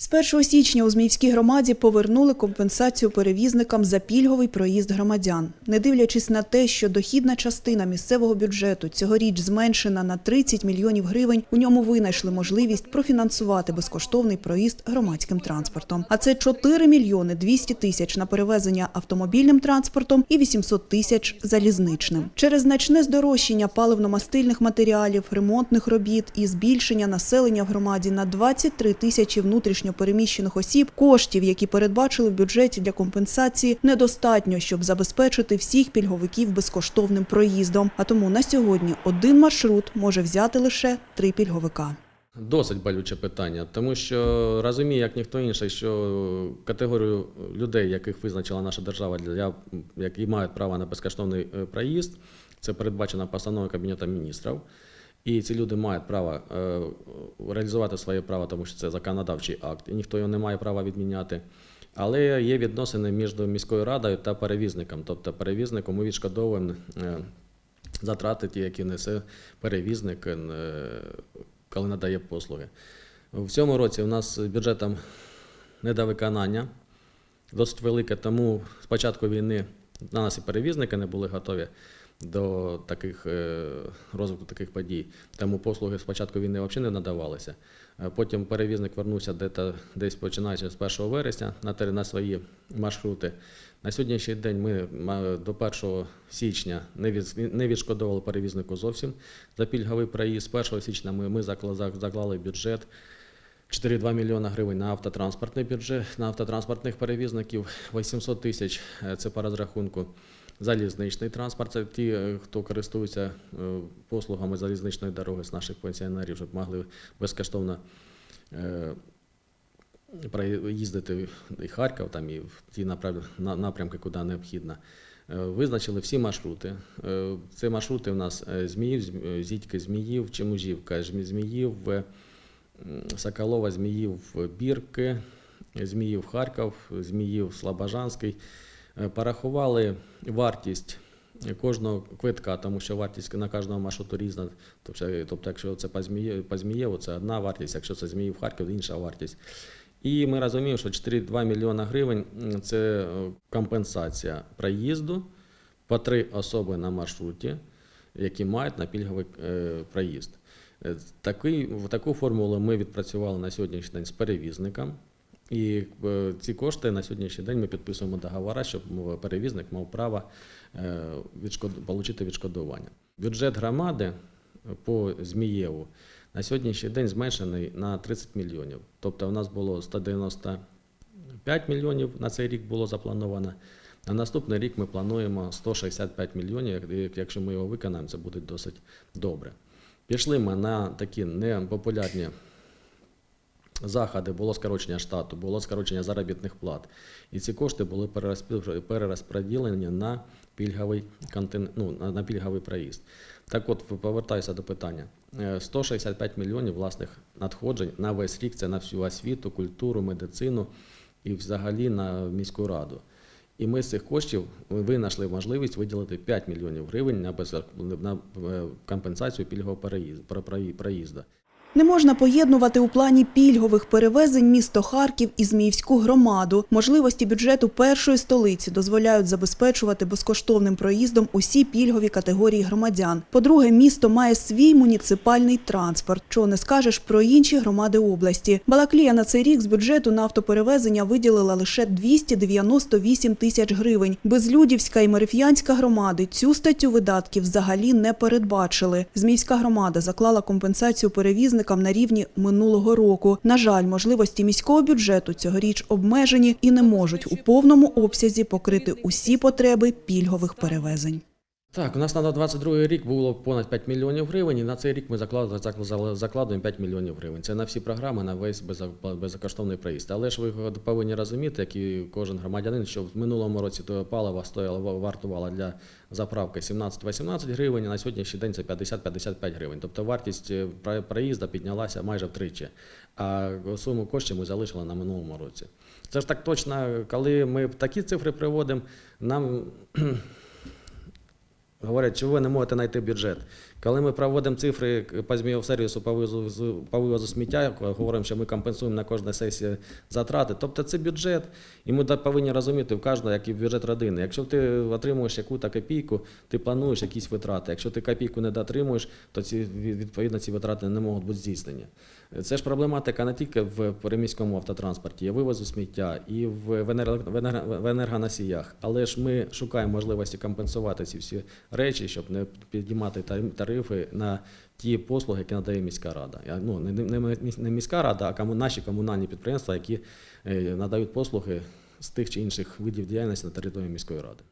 З 1 січня у Зміївській громаді повернули компенсацію перевізникам за пільговий проїзд громадян. Не дивлячись на те, що дохідна частина місцевого бюджету цьогоріч зменшена на 30 мільйонів гривень, у ньому винайшли можливість профінансувати безкоштовний проїзд громадським транспортом. А це 4 мільйони 200 тисяч на перевезення автомобільним транспортом і 800 тисяч залізничним. Через значне здорожчання паливно-мастильних матеріалів, ремонтних робіт і збільшення населення в громаді на 23 тисячі внутрішньо переміщених осіб коштів, які передбачили в бюджеті для компенсації, недостатньо, щоб забезпечити всіх пільговиків безкоштовним проїздом. А тому на сьогодні один маршрут може взяти лише три пільговика. Досить болюче питання, тому що розумію, як ніхто інший, що категорію людей, яких визначила наша держава, для які мають право на безкоштовний е, проїзд, це передбачено постановою Кабінету міністрів. І ці люди мають право е, реалізувати своє право, тому що це законодавчий акт, і ніхто його не має права відміняти. Але є відносини між міською радою та перевізником. Тобто перевізником ми відшкодовуємо е, затрати, ті, які несе перевізник, е, коли надає послуги. В цьому році у нас бюджетом недовиконання досить велике, тому з початку війни на нас і перевізники не були готові до таких е, розвитку таких подій. Тому послуги з початку війни взагалі не надавалися. Е, Потім перевізник вернувся де-то- десь починаючи з 1 вересня на, на свої маршрути. На сьогоднішній день ми до 1 січня не, від, відшкодовували перевізнику зовсім за пільговий проїзд. З 1 січня ми, ми закла- зак- заклали бюджет 4,2 мільйона гривень на автотранспортний бюджет, на автотранспортних перевізників, 800 тисяч е, це по розрахунку. Залізничний транспорт це ті, е, хто користується е, послугами залізничної дороги з наших пенсіонерів, щоб могли безкоштовно е, їздити і Харків, там, і в ті напрямки, куди необхідно. Визначили всі маршрути. Це маршрути у нас Зміїв, Зітьки, Зміїв, Чемужівка, Зміїв, Соколова, Зміїв, Бірки, Зміїв, Харків, Зміїв, Слобожанський. Е, Порахували вартість кожного квитка, тому що вартість на кожного маршруту різна. Тобто, тобто якщо це по Змієву, це одна вартість, якщо це Зміїв Харків, інша вартість. І ми розуміємо, що 4,2 мільйона гривень це е, компенсація проїзду по три особи на маршруті, які мають на пільговий е, проїзд. Е, Такий, таку формулу ми відпрацювали на сьогоднішній день з перевізником. І е, ці кошти на сьогоднішній день ми підписуємо договори, щоб перевізник мав право е, отримати відшкодування. Бюджет громади е, по Змієву на сьогоднішній день зменшений на 30 мільйонів. Тобто у нас було 195 мільйонів на цей рік було заплановано. На наступний рік ми плануємо 165 мільйонів. Як- Якщо ми його виконаємо, це буде досить добре. Пішли ми на такі непопулярні заходи, було скорочення штату, було скорочення заробітних плат. І ці кошти були перерозподілені на пільговий, контин... ну, на- пільговий проїзд. Так от, повертаюся до питання. Е, 165 мільйонів власних надходжень на весь рік це на всю освіту, культуру, медицину і взагалі на міську раду. І ми з цих коштів винайшли можливість виділити 5 мільйонів гривень на, без... е, компенсацію пільгового проїзду. Не можна поєднувати у плані пільгових перевезень місто Харків і Зміївську громаду. Можливості бюджету першої столиці дозволяють забезпечувати безкоштовним проїздом усі пільгові категорії громадян. По-друге, місто має свій муніципальний транспорт, чого не скажеш про інші громади області. Балаклія на цей рік з бюджету на автоперевезення виділила лише 298 тисяч гривень. Безлюдівська і Мереф'янська громади цю статтю видатків взагалі не передбачили. Зміївська громада заклала компенсацію перевізникам на рівні минулого року. На жаль, можливості міського бюджету цьогоріч обмежені і не можуть у повному обсязі покрити усі потреби пільгових перевезень. Так, у нас на 22 рік було понад 5 мільйонів гривень, і на цей рік ми закладуємо 5 мільйонів гривень. Це на всі програми, на весь безкоштовний проїзд. Але ж ви повинні розуміти, як і кожен громадянин, що в минулому році то паливо стояло, вартувало для заправки 17-18 гривень, а на сьогоднішній день це 50-55 гривень. Тобто вартість е, проїзду піднялася майже втричі, а суму коштів ми залишили на минулому році. Це ж так точно, коли ми такі цифри приводимо, нам говорять, що ви не можете знайти бюджет. Коли ми проводимо цифри по змієвсервісу по вивозу, по вивозу сміття, говоримо, що ми компенсуємо на кожній сесії затрати. Тобто це бюджет, і ми повинні розуміти в кожного, який бюджет родини. Якщо ти отримуєш яку-то копійку, ти плануєш якісь витрати. Якщо ти копійку не дотримуєш, то ці відповідно ці витрати не можуть бути здійснені. Це ж проблематика не тільки в переміському автотранспорті, і вивозу сміття, і в енергоносіях. Але ж ми шукаємо можливості компенсувати ці всі речі, щоб не підіймати тарифи на ті послуги, які надає міська рада. Ну, не, міська рада, а наші комунальні підприємства, які е, надають послуги з тих чи інших видів діяльності на території міської ради.